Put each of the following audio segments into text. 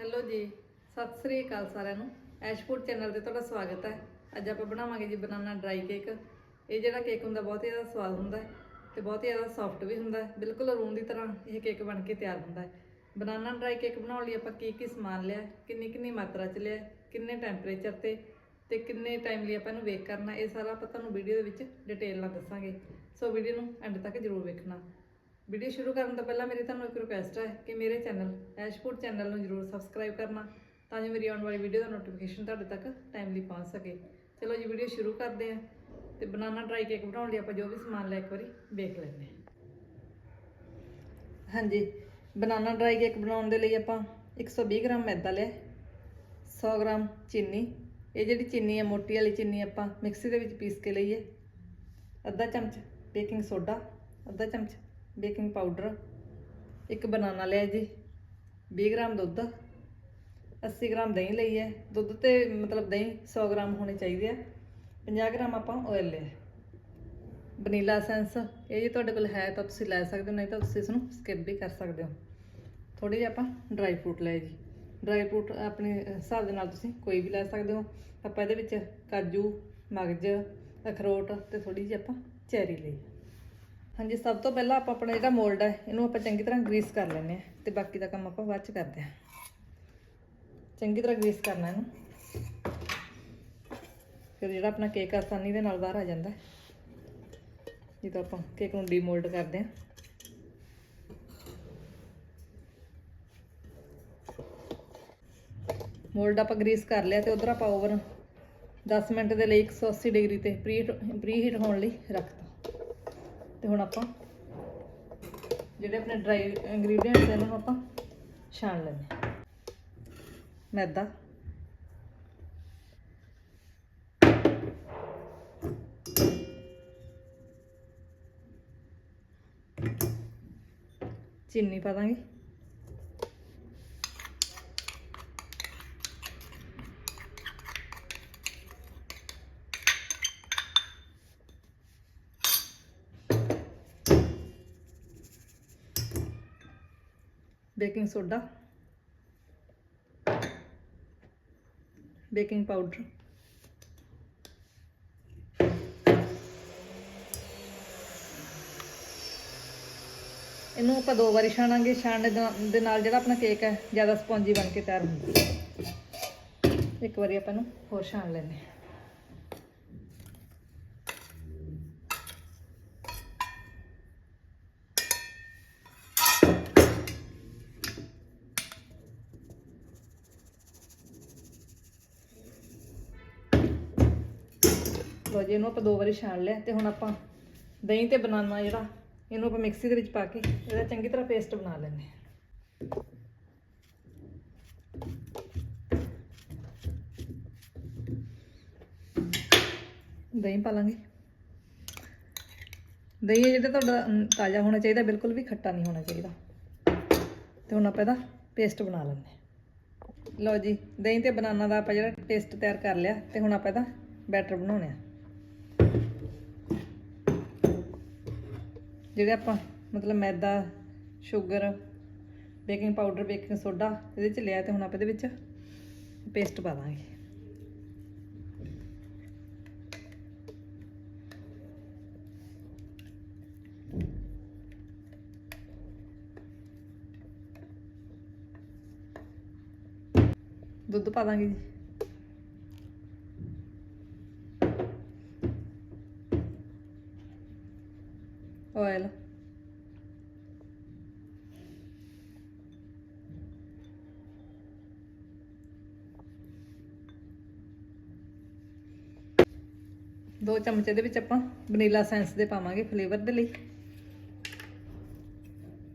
Hello ਜੀ, ਸਤਿ ਸ੍ਰੀ ਅਕਾਲ ਸਾਰਿਆਂ ਨੂੰ। ਐਸ਼ਪੁਰ ਚੈਨਲ ਤੇ ਤੁਹਾਡਾ ਸਵਾਗਤ ਹੈ। ਅੱਜ ਆਪਾਂ ਬਣਾਵਾਂਗੇ ਜੀ ਬਨਾਨਾ ਡਰਾਈ ਕੇਕ। ਇਹ ਜਿਹੜਾ ਕੇਕ ਹੁੰਦਾ, ਬਹੁਤ ਹੀ ਜ਼ਿਆਦਾ ਸਵਾਦ ਹੁੰਦਾ ਹੈ ਤੇ ਬਹੁਤ ਹੀ ਜ਼ਿਆਦਾ ਸੌਫਟ ਵੀ ਹੁੰਦਾ ਬਿਲਕੁਲ ਰੂਮ ਦੀ ਤਰ੍ਹਾਂ ਇਹ ਕੇਕ ਬਣ ਕੇ ਤਿਆਰ ਹੁੰਦਾ ਹੈ। ਬਨਾਨਾ ਡਰਾਈ ਕੇਕ ਬਣਾਉਣ ਲਈ ਆਪਾਂ ਕੀ ਕੀ ਸਮਾਨ ਲਿਆ ਕਿੰਨੀ ਕਿੰਨੀ ਮਾਤਰਾ ਚ ਲਿਆ ਕਿੰਨੇ ਟੈਂਪਰੇਚਰ ਤੇ ਤੇ ਕਿੰਨੇ ਟਾਈਮ ਲਈ ਆਪਾਂ ਇਹਨੂੰ ਵੇਕ ਕਰਨਾ ਇਹ ਸਾਰਾ ਆਪਾਂ ਤੁਹਾਨੂੰ ਵੀਡੀਓ ਦੇ ਵਿੱਚ ਡਿਟੇਲ ਨਾਲ ਦੱਸਾਂਗੇ। ਸੋ ਵੀਡੀਓ ਨੂੰ ਐਂਡ ਤੱਕ ਜ਼ਰੂਰ ਵੇਖਣਾ। ਵੀਡੀਓ ਸ਼ੁਰੂ ਕਰਨ ਤੋਂ ਪਹਿਲਾਂ ਮੇਰੀ ਤੁਹਾਨੂੰ ਇੱਕ ਰਿਕੁਐਸਟ ਹੈ ਕਿ ਮੇਰੇ ਚੈਨਲ ਐਸ਼ਪੁਰ ਚੈਨਲ ਨੂੰ ਜਰੂਰ ਸਬਸਕ੍ਰਾਈਬ ਕਰਨਾ, ਤਾਂ ਜੋ ਮੇਰੀ ਆਉਣ ਵਾਲੀ ਵੀਡੀਓ ਦਾ ਨੋਟੀਫਿਕੇਸ਼ਨ ਤੁਹਾਡੇ ਤੱਕ ਟਾਈਮਲੀ ਪਹੁੰਚ ਸਕੇ। ਚਲੋ ਜੀ ਵੀਡੀਓ ਸ਼ੁਰੂ ਕਰਦੇ ਹਾਂ ਤੇ ਬਨਾਨਾ ਡਰਾਈ ਕੇਕ ਬਣਾਉਣ ਲਈ ਆਪਾਂ ਜੋ ਵੀ ਸਮਾਨ ਲੈ ਇੱਕ ਵਾਰੀ ਵੇਖ ਲੈਂਦੇ ਹਾਂ। ਹਾਂਜੀ ਬਨਾਨਾ ਡਰਾਈ ਕੇਕ ਬਣਾਉਣ ਦੇ ਲਈ ਆਪਾਂ 120 ਗ੍ਰਾਮ ਮੈਦਾ ਲਿਆ 100 ਗ੍ਰਾਮ ਚੀਨੀ, ਇਹ ਜਿਹੜੀ ਚੀਨੀ ਹੈ, ਮੋਟੀ ਵਾਲੀ ਚੀਨੀ ਆਪਾਂ ਮਿਕਸੀ ਦੇ ਵਿੱਚ ਪੀਸ ਕੇ ਲਈਏ ਅੱਧਾ ਚਮਚ ਬੇਕਿੰਗ ਸੋਡਾ, ਅੱਧਾ ਚਮਚ ਬੇਕਿੰਗ ਪਾਊਡਰ, ਇੱਕ ਬਨਾਨਾ ਲਿਆ ਜੀ 20 ਗ੍ਰਾਮ ਦੁੱਧ 80 ਗ੍ਰਾਮ ਦਹੀਂ ਲਈ ਹੈ। ਦੁੱਧ ਤੇ ਮਤਲਬ ਦਹੀਂ 100 ਗ੍ਰਾਮ ਹੋਣੇ ਚਾਹੀਦੇ ਆ। 50 ਗ੍ਰਾਮ ਆਪਾਂ ਆਇਲ ਲਿਆ ਵਨੀਲਾ ਐਸੈਂਸ ਇਹ ਜੇ ਤੁਹਾਡੇ ਕੋਲ ਹੈ ਤਾਂ ਤੁਸੀਂ ਲੈ ਸਕਦੇ ਹੋ, ਨਹੀਂ ਤਾਂ ਤੁਸੀਂ ਇਸ ਨੂੰ ਸਕਿਪ ਵੀ ਕਰ ਸਕਦੇ ਹੋ। ਥੋੜੇ ਜਿਹਾ ਆਪਾਂ ਡਰਾਈ ਫਰੂਟ ਲਏ ਜੀ। ਡਰਾਈ ਫਰੂਟ ਆਪਣੇ ਹਿਸਾਬ ਦੇ ਨਾਲ ਤੁਸੀਂ ਕੋਈ ਵੀ ਲੈ ਸਕਦੇ ਹੋ। ਆਪਾਂ ਇਹਦੇ ਵਿੱਚ ਕਾਜੂ, ਮਗਜ, ਅਖਰੋਟ ਤੇ ਥੋੜੀ ਜਿਹੀ ਆਪਾਂ ਚੈਰੀ ਲਈ ਹਾਂਜੀ, ਸਭ ਤੋਂ ਪਹਿਲਾਂ ਆਪਾਂ ਆਪਣਾ ਜਿਹੜਾ ਮੋਲਡ ਹੈ ਇਹਨੂੰ ਆਪਾਂ ਚੰਗੀ ਤਰ੍ਹਾਂ ਗਰੀਸ ਕਰ ਲੈਂਦੇ ਆ ਤੇ ਬਾਕੀ ਦਾ ਕੰਮ ਆਪਾਂ ਬਾਅਦ ਚ ਕਰਦੇ ਆ ਚੰਗੀ ਤਰ੍ਹਾਂ ਗਰੀਸ ਕਰਨਾ ਇਹਨੂੰ। ਫਿਰ ਜਿਹੜਾ ਆਪਣਾ ਕੇਕ ਆਸਾਨੀ ਦੇ ਨਾਲ ਬਾਹਰ ਆ ਜਾਂਦਾ। ਜਦੋਂ ਆਪਾਂ ਕੇਕ ਨੂੰ ਡੀਮੋਲਡ ਕਰਦੇ ਆ ਮੋਲਡ ਆਪਾਂ ਗਰੀਸ ਕਰ ਲਿਆ ਤੇ ਉਧਰ ਆਪਾਂ ਓਵਨ 10 ਮਿੰਟ ਦੇ ਲਈ 180 ਡਿਗਰੀ ਤੇ ਪ੍ਰੀ ਪ੍ਰੀ ਹੀਟ ਹੋਣ ਲਈ ਰੱਖਤਾ ਤੇ ਹੁਣ ਆਪਾਂ ਜਿਹੜੇ ਆਪਣੇ ਡਰਾਈ ਇੰਗਰੀਡੀਅੰਟਸ ਇਹਨਾਂ ਨੂੰ ਆਪਾਂ ਛਾਣ ਲੈਂਦੇ ਮੈਦਾ। ਚੀਨੀ ਪਾ ਦਾਂਗੇ। Baking soda. Baking powder. ਇਹਨੂੰ ਆਪਾਂ ਦੋ ਵਾਰੀ ਛਾਣਾਂਗੇ। ਛਾਣਨ ਦੇ ਨਾਲ- ਜਿਹੜਾ ਆਪਣਾ ਕੇਕ ਹੈ, ਜ਼ਿਆਦਾ ਸਪੌਂਜੀ ਬਣ ਕੇ ਤਿਆਰ ਹੁੰਦਾ। ਇੱਕ ਵਾਰੀ ਆਪਾਂ ਇਹਨੂੰ ਹੋਰ ਛਾਣ ਲੈਂਦੇ ਲੋ ਜੀ, ਇਹਨੂੰ ਆਪਾਂ ਦੋ ਵਾਰੀ ਛਾਣ ਲਿਆ ਤੇ ਹੁਣ ਆਪਾਂ ਦਹੀਂ ਤੇ ਬਨਾਨਾ ਜਿਹੜਾ, ਇਹਨੂੰ ਆਪਾਂ ਮਿਕਸੀ ਦੇ ਵਿੱਚ ਪਾ ਕੇ ਇਹਦਾ ਚੰਗੀ ਤਰ੍ਹਾਂ ਪੇਸਟ ਬਣਾ ਲੈਂਦੇ ਹਾਂ। ਦਹੀਂ ਪਾ ਲਾਂਗੇ। ਦਹੀਂ ਜਿਹੜਾ ਤੁਹਾਡਾ ਤਾਜ਼ਾ ਹੋਣਾ ਚਾਹੀਦਾ, ਬਿਲਕੁਲ ਵੀ ਖੱਟਾ ਨਹੀਂ ਹੋਣਾ ਚਾਹੀਦਾ। ਤੇ ਹੁਣ ਆਪਾਂ ਇਹਦਾ ਪੇਸਟ ਬਣਾ ਲੈਂਦੇ ਲਓ ਜੀ, ਦਹੀਂ ਤੇ ਬਨਾਨਾ ਦਾ ਆਪਾਂ ਜਿਹੜਾ ਪੇਸਟ ਤਿਆਰ ਕਰ ਲਿਆ ਤੇ ਹੁਣ ਆਪਾਂ ਇਹਦਾ ਬੈਟਰ ਬਣਾਉਣੇ ਆ ਜਿਹੜੇ ਆਪਾਂ ਮਤਲਬ ਮੈਦਾ, sugar, baking powder, baking soda ਇਹਦੇ ਚ ਲਿਆ ਤੇ ਹੁਣ ਆਪਾਂ ਇਹਦੇ ਵਿੱਚ ਪੇਸਟ ਪਾ ਦਾਂਗੇ। ਦੁੱਧ ਪਾ ਦਾਂਗੇ ਜੀ ਆਇਲ ਦੋ ਚਮਚ ਇਹਦੇ ਵਿੱਚ ਆਪਾਂ ਵਨੀਲਾ ਸੈਂਸ ਦੇ ਪਾਵਾਂਗੇ ਫਲੇਵਰ ਦੇ ਲਈ।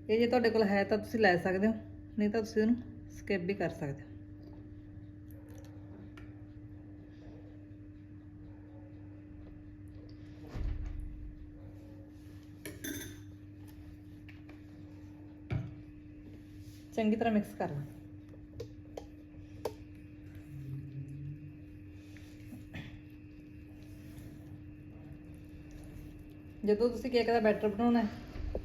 ਇਹ ਜੇ ਤੁਹਾਡੇ ਕੋਲ ਹੈ ਤਾਂ ਤੁਸੀਂ ਲੈ ਸਕਦੇ ਹੋ, ਨਹੀਂ ਤਾਂ ਤੁਸੀਂ ਇਹਨੂੰ ਸਕਿਪ ਵੀ ਕਰ ਸਕਦੇ ਹੋ। ਚੰਗੀ ਤਰ੍ਹਾਂ ਮਿਕਸ ਕਰ ਲਾਂ ਜਦੋਂ ਤੁਸੀਂ ਕੇਕ ਦਾ ਬੈਟਰ ਬਣਾਉਣਾ ਹੈ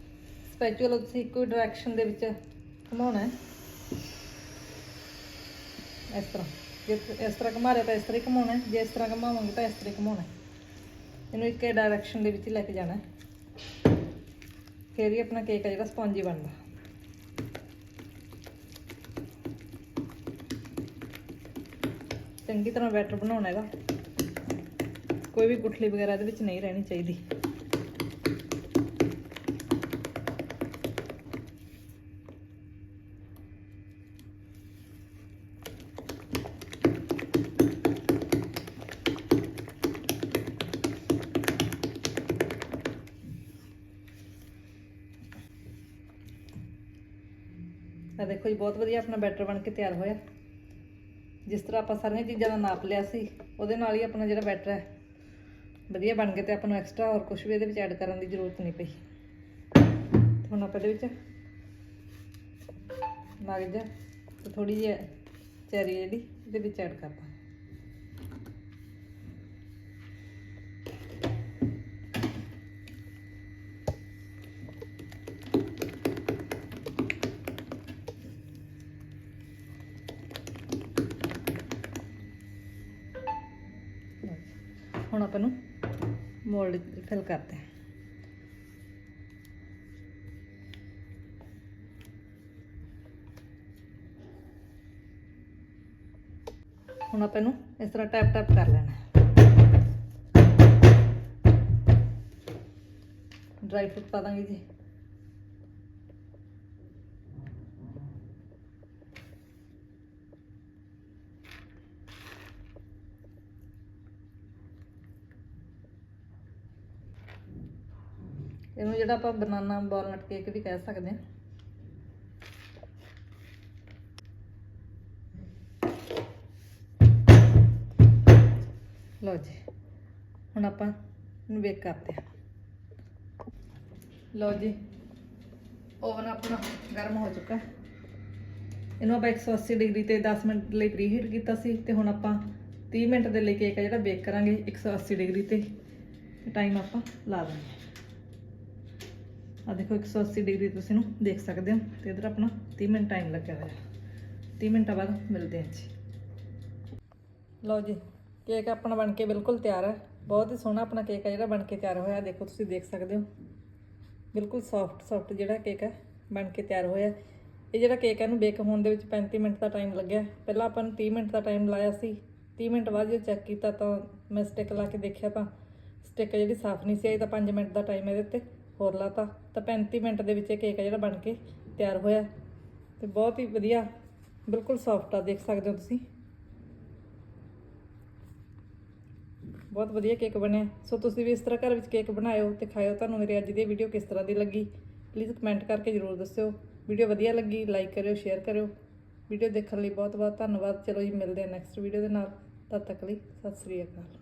ਸਪੈਚੂਲਾ ਤੁਸੀਂ ਇੱਕੋ ਹੀ ਡਾਇਰੈਕਸ਼ਨ ਦੇ ਵਿੱਚ ਘੁਮਾਉਣਾ ਹੈ ਇਸ ਤਰ੍ਹਾਂ ਜੇ ਇਸ ਤਰ੍ਹਾਂ ਘੁਮਾ ਰਿਹਾ ਤਾਂ ਇਸ ਤਰ੍ਹਾਂ ਹੀ ਘੁਮਾਉਣਾ ਹੈ। ਜੇ ਇਸ ਤਰ੍ਹਾਂ ਘੁਮਾਵਾਂਗੇ ਤਾਂ ਇਸ ਤਰ੍ਹਾਂ ਹੀ ਘੁਮਾਉਣਾ ਹੈ। ਇਹਨੂੰ ਇੱਕ ਡਾਇਰੈਕਸ਼ਨ ਦੇ ਵਿੱਚ ਹੀ ਲੈ ਕੇ ਜਾਣਾ ਹੈ। ਫਿਰ ਹੀ ਆਪਣਾ ਕੇਕ ਆ ਜਿਹੜਾ ਸਪੌਂਜੀ ਬਣਦਾ ਚੰਗੀ ਤਰ੍ਹਾਂ ਬੈਟਰ ਬਣਾਉਣਾ ਇਹਦਾ ਕੋਈ ਵੀ ਗੁਠਲੀ ਵਗੈਰਾ ਇਹਦੇ ਵਿੱਚ ਨਹੀਂ ਰਹਿਣੀ ਚਾਹੀਦੀ ਦੇਖੋ ਜੀ, ਬਹੁਤ ਵਧੀਆ ਆਪਣਾ ਬੈਟਰ ਬਣ ਕੇ ਤਿਆਰ ਹੋਇਆ। ਜਿਸ ਤਰ੍ਹਾਂ ਆਪਾਂ ਸਾਰੀਆਂ ਚੀਜ਼ਾਂ ਦਾ ਨਾਪ ਲਿਆ ਸੀ, ਉਹਦੇ ਨਾਲ ਹੀ ਆਪਣਾ ਜਿਹੜਾ ਬੈਟਰ ਹੈ, ਵਧੀਆ ਬਣ ਗਿਆ ਤੇ ਆਪਾਂ ਨੂੰ ਐਕਸਟਰਾ ਹੋਰ ਕੁਝ ਵੀ ਇਹਦੇ ਵਿੱਚ ਐਡ ਕਰਨ ਦੀ ਜ਼ਰੂਰਤ ਨਹੀਂ ਪਈ। ਤੇ ਹੁਣ ਆਪਾਂ ਇਹਦੇ ਵਿੱਚ ਮਗਜ ਤੇ ਥੋੜੀ ਜਿਹੀ ਚੈਰੀ ਜਿਹੜੀ, ਇਹਦੇ ਵਿੱਚ ਐਡ ਕਰਦਾ ਹੁਣ ਆਪਾਂ ਨੂੰ ਮੋਲਡ ਫਿਲ ਕਰਦੇ ਹਾਂ। ਹੁਣ ਆਪਾਂ ਇਹਨੂੰ ਇਸ ਤਰ੍ਹਾਂ ਟੈਪ ਟੈਪ ਕਰ ਲੈਣਾ ਡਰਾਈ ਫਰੂਟ ਪਾ ਦਾਂਗੇ ਜੀ। ਇਹਨੂੰ ਜਿਹੜਾ ਆਪਾਂ ਬਨਾਨਾ ਵਾਲਨਟ ਕੇਕ ਵੀ ਕਹਿ ਸਕਦੇ ਹਾਂ। ਲਓ ਜੀ, ਹੁਣ ਆਪਾਂ ਇਹਨੂੰ ਬੇਕ ਕਰਦੇ ਹਾਂ। ਲਓ ਜੀ ਓਵਨ ਆਪਣਾ ਗਰਮ ਹੋ ਚੁੱਕਾ ਇਹਨੂੰ ਆਪਾਂ 180 ਡਿਗਰੀ ਤੇ 10 ਮਿੰਟ ਲਈ ਪ੍ਰੀਹੀਟ ਕੀਤਾ ਸੀ ਤੇ ਹੁਣ ਆਪਾਂ 30 ਮਿੰਟ ਦੇ ਲਈ ਕੇਕ ਆ ਜਿਹੜਾ ਬੇਕ ਕਰਾਂਗੇ 180 ਡਿਗਰੀ ਤੇ। ਟਾਈਮ ਆਪਾਂ ਲਾ ਦਾਂਗੇ ਆ ਦੇਖੋ 180 ਡਿਗਰੀ ਤੁਸੀਂ ਇਹਨੂੰ ਦੇਖ ਸਕਦੇ ਹੋ। ਤੇ ਇਧਰ ਆਪਣਾ 30 ਮਿੰਟ ਟਾਈਮ ਲੱਗਿਆ ਹੋਇਆ। 30 ਮਿੰਟਾਂ ਬਾਅਦ ਮਿਲਦੇ ਹਾਂ ਜੀ। ਲਓ ਜੀ ਕੇਕ ਆਪਣਾ ਬਣ ਕੇ ਬਿਲਕੁਲ ਤਿਆਰ ਹੈ। ਬਹੁਤ ਹੀ ਸੋਹਣਾ ਆਪਣਾ ਕੇਕ ਹੈ ਜਿਹੜਾ, ਬਣ ਕੇ ਤਿਆਰ ਹੋਇਆ। ਦੇਖੋ, ਤੁਸੀਂ ਦੇਖ ਸਕਦੇ ਹੋ। ਬਿਲਕੁਲ ਸੌਫਟ ਸੌਫਟ ਜਿਹੜਾ ਕੇਕ ਹੈ, ਬਣ ਕੇ ਤਿਆਰ ਹੋਇਆ ਇਹ ਜਿਹੜਾ ਕੇਕ ਹੈ, ਇਹਨੂੰ ਬੇਕ ਹੋਣ ਦੇ ਵਿੱਚ 35 ਮਿੰਟ ਦਾ ਟਾਈਮ ਲੱਗਿਆ ਪਹਿਲਾਂ ਆਪਾਂ ਨੂੰ 30 ਮਿੰਟ ਦਾ ਟਾਈਮ ਲਾਇਆ ਸੀ। 30 ਮਿੰਟ ਬਾਅਦ ਜੇ ਚੈੱਕ ਕੀਤਾ ਤਾਂ ਮੈਂ ਸਟਿਕ ਲਾ ਕੇ ਦੇਖਿਆ ਤਾਂ ਸਟਿਕ ਜਿਹੜੀ ਸਾਫ਼ ਨਹੀਂ ਸੀ ਆਈ, ਤਾਂ 5 ਮਿੰਟ ਦਾ ਟਾਈਮ ਇਹਦੇ ਉੱਤੇ। ਹੋਰ ਲਾਤਾ। ਤਾਂ 35 ਮਿੰਟ ਦੇ ਵਿੱਚ ਇਹ ਕੇਕ ਆ ਜਿਹੜਾ ਬਣ ਕੇ ਤਿਆਰ ਹੋਇਆ। ਤੇ ਬਹੁਤ ਹੀ ਵਧੀਆ, ਬਿਲਕੁਲ ਸੌਫਟ ਆ, ਦੇਖ ਸਕਦੇ ਹੋ ਤੁਸੀਂ। ਬਹੁਤ ਵਧੀਆ ਕੇਕ ਬਣਿਆ। ਸੋ ਤੁਸੀਂ ਵੀ ਇਸ ਤਰ੍ਹਾਂ ਘਰ ਵਿੱਚ ਕੇਕ ਬਣਾਇਓ ਤੇ ਖਾਇਓ। ਤੁਹਾਨੂੰ ਮੇਰੀ ਅੱਜ ਦੀ ਵੀਡੀਓ ਕਿਸ ਤਰ੍ਹਾਂ ਦੀ ਲੱਗੀ ਪਲੀਜ਼ ਕਮੈਂਟ ਕਰਕੇ ਜ਼ਰੂਰ ਦੱਸਿਓ। ਵੀਡੀਓ ਵਧੀਆ ਲੱਗੀ ਲਾਈਕ ਕਰਿਓ ਸ਼ੇਅਰ ਕਰਿਓ। ਵੀਡੀਓ ਦੇਖਣ ਲਈ ਬਹੁਤ ਬਹੁਤ ਧੰਨਵਾਦ। ਚਲੋ ਜੀ, ਮਿਲਦੇ ਹਾਂ ਨੈਕਸਟ ਵੀਡੀਓ ਦੇ ਨਾਲ। ਤਦ ਤੱਕ ਲਈ, ਸਤਿ ਸ੍ਰੀ ਅਕਾਲ।